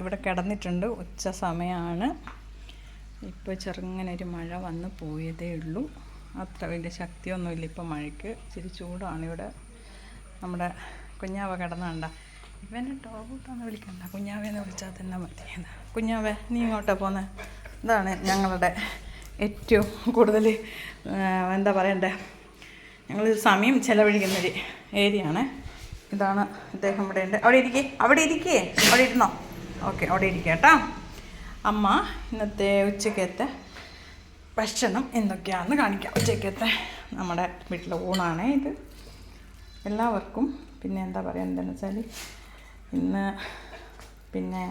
ഇവിടെ കിടന്നിട്ടുണ്ട്. ഉച്ച സമയമാണ് ഇപ്പോൾ ചെറുങ്ങനെ ഒരു മഴ വന്ന് പോയതേ ഉള്ളൂ. അത്ര വലിയ ശക്തിയൊന്നുമില്ല ഇപ്പോൾ മഴയ്ക്ക്. ഇച്ചിരി ചൂടാണ് ഇവിടെ. നമ്മുടെ കുഞ്ഞാവ കിടന്നണ്ട. ഇവനെ ഡോഗോട്ടാന്ന് വിളിക്കണ്ട. കുഞ്ഞാവേന്ന് വിളിച്ചാൽ തന്നെ മതി. കുഞ്ഞാവേ നീ ഇങ്ങോട്ടാ പോന്നെ. ഇതാണ് ഞങ്ങളുടെ ഏറ്റവും കൂടുതൽ എന്താ പറയണ്ടേ? ഞങ്ങൾ സമയം ചെലവഴിക്കുന്നൊരു ഏരിയയാണ്. ഇതാണ് അദ്ദേഹം ഇവിടെ ഉണ്ട് അവിടെ ഇരിക്കേ. അവിടെ ഇരിക്കേ. അവിടെ ഇരുന്നോ? ഓക്കെ അവിടെ ഇരിക്കുക കേട്ടോ. അമ്മ ഇന്നത്തെ ഉച്ചക്കത്തെ ഭക്ഷണം എന്തൊക്കെയാണെന്ന് കാണിക്കാം. ഉച്ചക്കത്തെ നമ്മുടെ വീട്ടിലെ ഊണാണ് ഇത്. എല്ലാവർക്കും പിന്നെ എന്താ പറയുക എന്താണെന്ന് വെച്ചാൽ ഇന്ന് പിന്നെ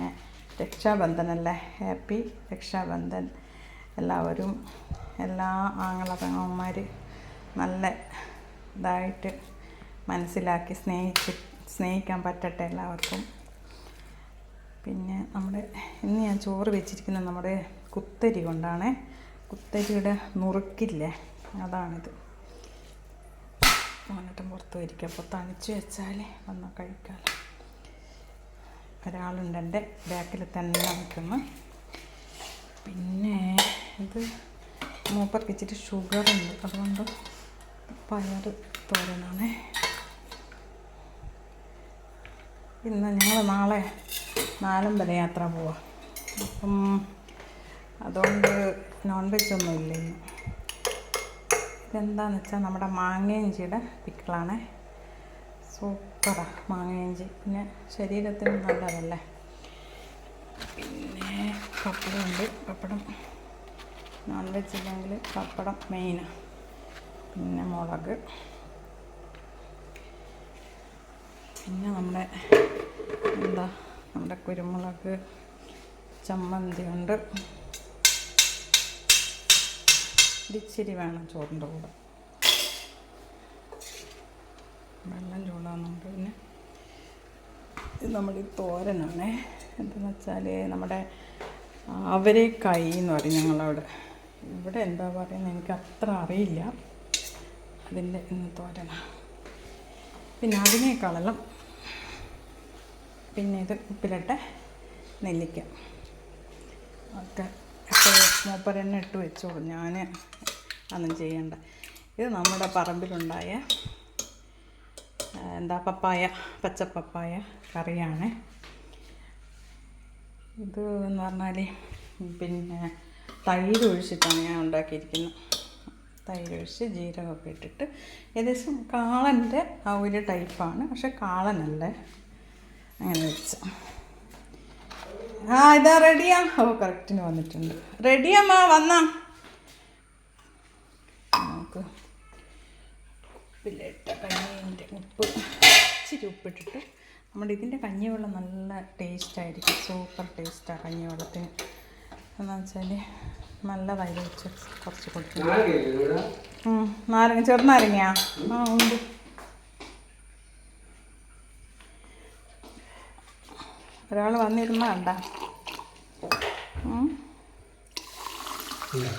രക്ഷാബന്ധനല്ലേ ഹാപ്പി രക്ഷാബന്ധൻ. എല്ലാവരും എല്ലാ ആങ്ങള പെങ്ങന്മാർ നല്ല ഇതായിട്ട് മനസ്സിലാക്കി സ്നേഹിച്ച് സ്നേഹിക്കാൻ പറ്റട്ടെ എല്ലാവർക്കും. പിന്നെ നമ്മുടെ ഇന്ന് ഞാൻ ചോറ് വെച്ചിരിക്കുന്നത് നമ്മുടെ കുത്തരി കൊണ്ടാണ്. കുത്തരിയുടെ നുറുക്കില്ലേ? അതാണിത്. വന്നിട്ട് പുറത്ത് വരിക അപ്പോൾ തണിച്ച് വെച്ചാൽ വന്നാൽ കഴിക്കാം ഒരാളുണ്ട് എന്റെ ബാക്കിൽ തന്നെ നിൽക്കുന്നു. പിന്നെ ഇത് മൂപ്പർക്ക് ഇച്ചിരി ഷുഗറുണ്ട്. അതുകൊണ്ട് പയർ തോരനാണ്. ഇന്ന് ഞങ്ങൾ നാളെ നാലമ്പല യാത്ര പോവാം. അപ്പം അതുകൊണ്ട് നോൺ വെജ് ഒന്നും ഇല്ല ഇന്ന് ഇതെന്താണെന്ന് വെച്ചാൽ നമ്മുടെ മാങ്ങയിഞ്ചിയുടെ പിക്കിളാണ്. സൂപ്പറാണ് മാങ്ങയിഞ്ചി പിന്നെ ശരീരത്തിന് നല്ലതല്ലേ. പിന്നെ പപ്പടമുണ്ട്. പപ്പടം നോൺ വെജ് ഇല്ലെങ്കിൽ പപ്പടം മെയിനാണ് പിന്നെ മുളക്. പിന്നെ നമ്മുടെ എന്താ നമ്മുടെ കുരുമുളക് ചമ്മന്തി ഉണ്ട്. ഇച്ചിരി വേണം ചോറിന്റെ കൂടെ. വെള്ളം ചൂടാകുന്നുണ്ട് പിന്നെ. ഇത് നമ്മുടെ തോരനാണേ. എന്തെന്ന് വെച്ചാൽ നമ്മുടെ അവരേക്കായി എന്ന് പറയും ഞങ്ങളവിടെ. ഇവിടെ എന്താ പറയുന്നത് എനിക്ക് അത്ര അറിയില്ല. അതിന്റെ തോരനാണ് പിന്നെ അതിനേക്കാളെല്ലാം പിന്നെ ഇത് ഉപ്പിലിട്ട നെല്ലിക്ക. ഒക്കെ മൂപ്പരെണ്ണ ഇട്ട് വെച്ചോളൂ. ഞാൻ ഒന്നും ചെയ്യണ്ട. ഇത് നമ്മുടെ പറമ്പിലുണ്ടായ എന്താ പപ്പായ പച്ചപ്പപ്പായ കറിയാണ്. ഇത് എന്ന് പറഞ്ഞാൽ പിന്നെ തൈര് ഒഴിച്ചിട്ടാണ് ഞാൻ ഉണ്ടാക്കിയിരിക്കുന്നത്. തൈര് ഒഴിച്ച് ജീരകമൊക്കെ ഇട്ടിട്ട് ഏകദേശം കാളന്റെ ആ ഒരു ടൈപ്പാണ്. പക്ഷെ കാളനല്ലേ. അങ്ങനെ വെച്ച. ആ ഇതാ റെഡിയാ. ഓ കറക്റ്റിന് വന്നിട്ടുണ്ട്. റെഡിയമ്മ വന്നാ. നമുക്ക് ഉപ്പിലിട്ട കഞ്ഞീന്റെ ഉപ്പ്. ഇച്ചിരി ഉപ്പിട്ടിട്ട് നമ്മുടെ ഇതിന്റെ കഞ്ഞിവെള്ളം നല്ല ടേസ്റ്റായിരിക്കും. സൂപ്പർ ടേസ്റ്റാണ് കഞ്ഞിവെള്ളത്തിന്. എന്താണെന്ന് വെച്ചാൽ നല്ല വെച്ച് കുറച്ച് കൊടുക്കും നാരങ്ങ ചെറുനാരങ്ങയാ? ആ ഉണ്ട്. ഒരാൾ വന്നിരുന്ന കണ്ട.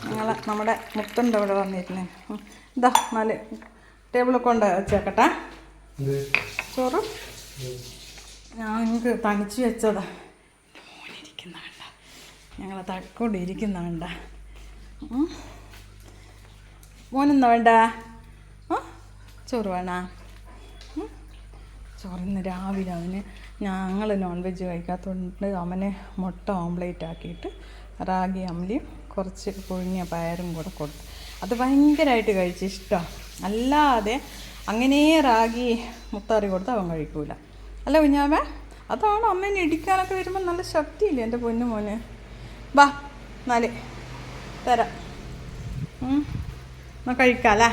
ഞങ്ങളെ നമ്മുടെ മുത്തുണ്ട് ഇവിടെ വന്നിരുന്നേ. ഇതാ നാല് ടേബിളിൽ കൊണ്ട് വെച്ചേക്കട്ടെ. ചോറ്? ഞാൻ നിങ്ങൾക്ക് തണിച്ച് വെച്ചതാ. മോനിരിക്കുന്ന കണ്ട. ഞങ്ങളെ തക്കൊണ്ട് ഇരിക്കുന്ന കണ്ട. മോനെന്താ വേണ്ട? ചോറ് വേണ? ചോറിന്ന് രാവിലെ അവന് ഞങ്ങൾ നോൺ വെജ് കഴിക്കാത്തതുകൊണ്ട് അവനെ മുട്ട ഓംലേറ്റ് ആക്കിയിട്ട് റാഗി അമ്ലിയും കുറച്ച് പുഴുങ്ങിയ പയറും കൂടെ കൊടുത്തു. അത് ഭയങ്കരമായിട്ട് കഴിച്ച് ഇഷ്ടമാണ് അല്ലാതെ അങ്ങനെ റാഗി മുത്താറി കൊടുത്ത് അവൻ കഴിക്കൂല. അല്ല കുഞ്ഞാമ അതാണ് അമ്മേനെ ഇടിക്കാനൊക്കെ വരുമ്പോൾ നല്ല ശക്തിയില്ലേ എന്റെ പൊന്നു മോന്. വാ നാല് തരാം. എന്നാൽ കഴിക്കാം കഴിക്കാല്ലേ?